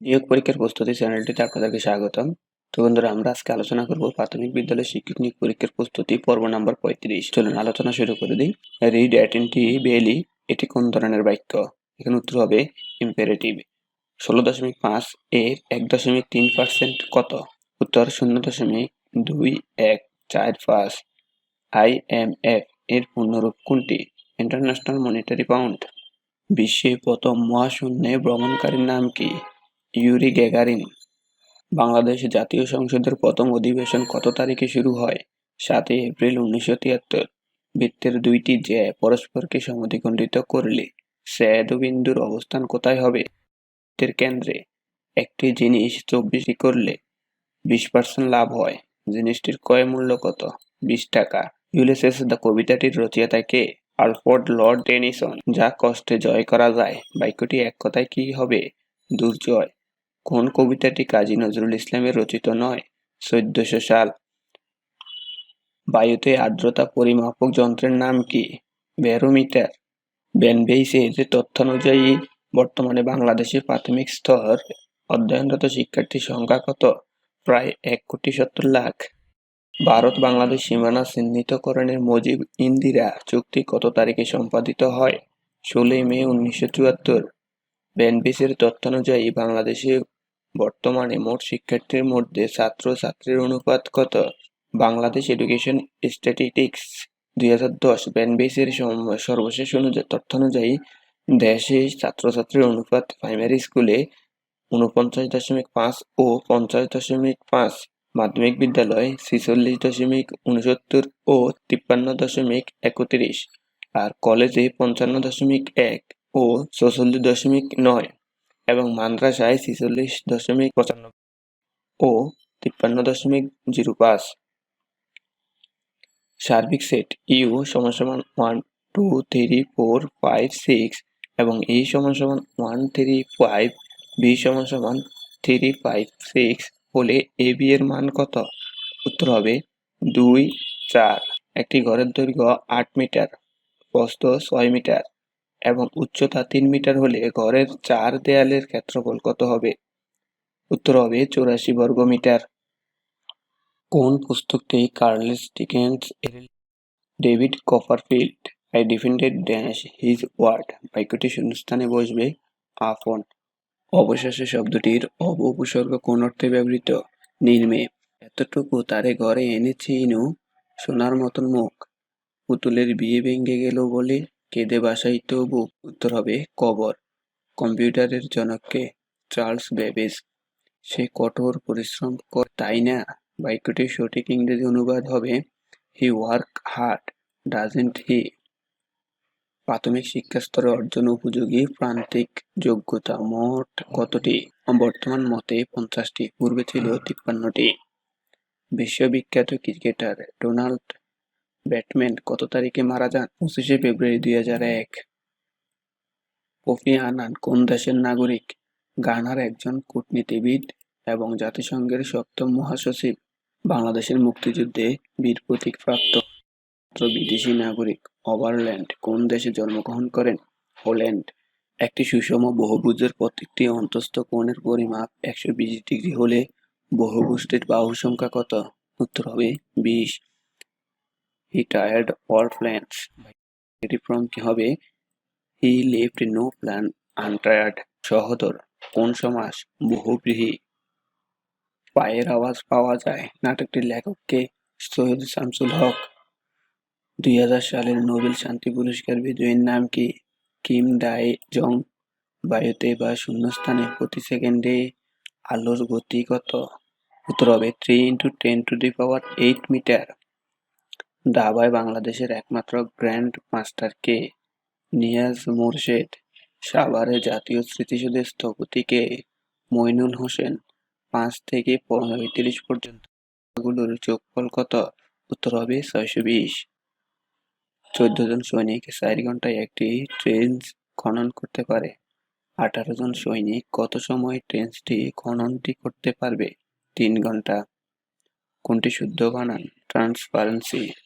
নিয়োগ পরীক্ষার প্রস্তুতি চ্যানেলটিতে আপনাদেরকে স্বাগতম। তো বন্ধুরা, আমরা আজকে আলোচনা করব প্রাথমিক বিদ্যালয় শিক্ষক নিয়োগ পরীক্ষার প্রস্তুতি, পর্ব নাম্বার পঁয়ত্রিশ। চলুন আলোচনা শুরু করে দিই। রিড অ্যাটেন্টি বেলি এটি কোন ধরনের বাক্য? এখানে উত্তর হবে ইম্পারেটিভ ষোলো দশমিক পাঁচ এর এক দশমিক তিন পার্সেন্ট কত? উত্তর শূন্য দশমিক দুই এক চার পাঁচ। আই এম এফ এর পূর্ণরূপ কোনটি? ইন্টারন্যাশনাল মনিটারি পাউন্ড বিশ্বে প্রথম মহাশূন্যে ভ্রমণকারীর নাম কি? ইউরি গ্যাগারিন, বাংলাদেশ জাতীয় সংসদের প্রথম অধিবেশন কত তারিখে শুরু হয়? সাতই এপ্রিল উনিশশো তিয়াত্তর। বৃত্তের দুইটি জ্যা পরস্পরকে সমদ্বিখণ্ডিত করলে শ্যাদ বিন্দুর অবস্থান কোথায় হবে? বৃত্তের কেন্দ্রে একটি জিনিস চব্বিশটি করলে বিশ পার্সেন্ট লাভ হয়। জিনিসটির ক্রয় মূল্য কত? বিশ টাকা। ইউলিসেস দ্য কবিতাটির রচয়িতা কে? আলফোর্ড লর্ড টেনিসন যা কষ্টে জয় করা যায়। বাক্যটি এক কথায় কি হবে? দুর্জয়। কোন কবিতাটি কাজী নজরুল ইসলামের রচিত নয়? চোদ্দশো সাল। বায়ুতে আর্দ্রতা পরিমাপক যন্ত্রের নাম কি? ব্যারোমিটার। ব্যানবেইসের তথ্যানুযায়ী বর্তমানে বাংলাদেশের প্রাথমিক স্তর অধ্যয়নরত শিক্ষার্থীর সংখ্যা কত? প্রায় এক কোটি সত্তর লাখ। ভারত বাংলাদেশ সীমানা চিহ্নিতকরণের মুজিব ইন্দিরা চুক্তি কত তারিখে সম্পাদিত হয়? ষোলোই মে উনিশশো চুয়াত্তর। ব্যানবিসের তথ্যানুযায়ী বাংলাদেশে বর্তমানে মোট শিক্ষার্থীর মধ্যে ছাত্র ছাত্রীর অনুপাত কত? বাংলাদেশ এডুকেশন স্ট্যাটিস্টিক্স দুই হাজার দশ ব্যানবেসের সর্বশেষ অনুযায়ী তথ্য অনুযায়ী, দেশে ছাত্রছাত্রীর অনুপাত প্রাইমারি স্কুলে উনপঞ্চাশ দশমিক পাঁচ ও পঞ্চাশ দশমিক পাঁচ, মাধ্যমিক বিদ্যালয় ছিচল্লিশ দশমিক উনসত্তর ও তিপ্পান্ন দশমিক একত্রিশ, আর কলেজে পঞ্চান্ন দশমিক এক ও চৌচল্লিশ দশমিক নয়। এবং মাদ্রাসায় ছিচল্লিশ দশমিক পঁচানব্বই ও তিপ্পান্ন দশমিক জিরো পাঁচ। সার্বিক সেট ইউ সমান সমান one two three four five six এবং ই সমান সমান ওয়ান থ্রি ফাইভ বি সমান সমান থ্রি ফাইভ সিক্স হলে এ, বি এর মান কত? উত্তর হবে দুই, চার। একটি ঘরের দৈর্ঘ্য আট মিটার, প্রস্থ ছয় মিটার। এবং উচ্চতা তিন মিটার হলে ঘরের চার দেয়ালের ক্ষেত্রফল কত হবে? উত্তর হবে চৌরাশি বর্গ মিটার। কোন পুস্তকটি Charles Dickens David Copperfield I defended dash his word? বাক্যটি শূন্যস্থানে বসবে আপন অবশেষে শব্দটির অব উপসর্গ কোন অর্থে ব্যবহৃত? নির্মে এতটুকু তারে ঘরে এনেছি ইনু, সোনার মতন মুখ। পুতুলের বিয়ে ভেঙে গেল বলে কেঁদে বাসাই তবু উত্তর হবে কবর। কম্পিউটারের জনককে চার্লস বেবেজ সে কঠোর পরিশ্রম কর তাই না? বাক্যটির সঠিক ইংরেজি অনুবাদ হবে he work hard doesn't he প্রাথমিক শিক্ষা স্তরে অর্জন উপযোগী, প্রান্তিক যোগ্যতা মোট কতটি? বর্তমান মতে পঞ্চাশটি, পূর্বে ছিল তিপ্পান্নটি। বিশ্ববিখ্যাত ক্রিকেটার ডোনাল্ড ব্যাটম্যান কত তারিখে মারা যান? পঁচিশে ফেব্রুয়ারি দুই হাজার এক। কোফি আনান কোন দেশের নাগরিক? গানার একজন কূটনীতিবিদ এবং জাতিসংঘের সপ্তম মহাসচিব। বাংলাদেশের মুক্তিযুদ্ধে বীর প্রতীক প্রাপ্ত বিদেশি নাগরিক। ওভারল্যান্ড কোন দেশে জন্মগ্রহণ করেন? হোল্যান্ড। একটি সুষম বহুভুজের প্রত্যেকটি অন্তস্থ কোণের পরিমাপ একশো বিশ ডিগ্রি হলে বহুভুজটির বাহু সংখ্যা কত? উত্তর হবে বিশ। হি টায়ার্ড অল প্ল্যান্স এটি ফ্রম কি হবে? He left no plan untried সহদর, কোন সমাস বহুব্রীহি। পায়ের আওয়াজ পাওয়া যায়। নাটকটির লেখককে সৈয়দ শামসুল হক। দুই হাজার সালের নোবেল শান্তি পুরস্কার বিজয়ীর নাম কি? Kim Dae Jung. বায়ুতে বা শূন্যস্থানে প্রতি সেকেন্ডে আলোর গতি কত? উত্তর হবে three into ten to the power eight metre দাবায় বাংলাদেশের একমাত্র গ্র্যান্ড মাস্টার কে? নিয়াজ মোরশেদ। সাভারে জাতীয় স্মৃতিসৌধের স্থপতিকে মইনুল হোসেন। পাঁচ থেকে পঁয়ত্রিশ পর্যন্তগুলোর যোগফল কত? উত্তর হবে ছয়শো বিশ। চোদ্দ জন সৈনিক চার ঘন্টায় একটি ট্রেন খনন করতে পারে। আঠারো জন সৈনিক কত সময় ট্রেনটি খননটি করতে পারবে? তিন ঘণ্টা কোনটি শুদ্ধ বানান? ট্রান্সপারেন্সি।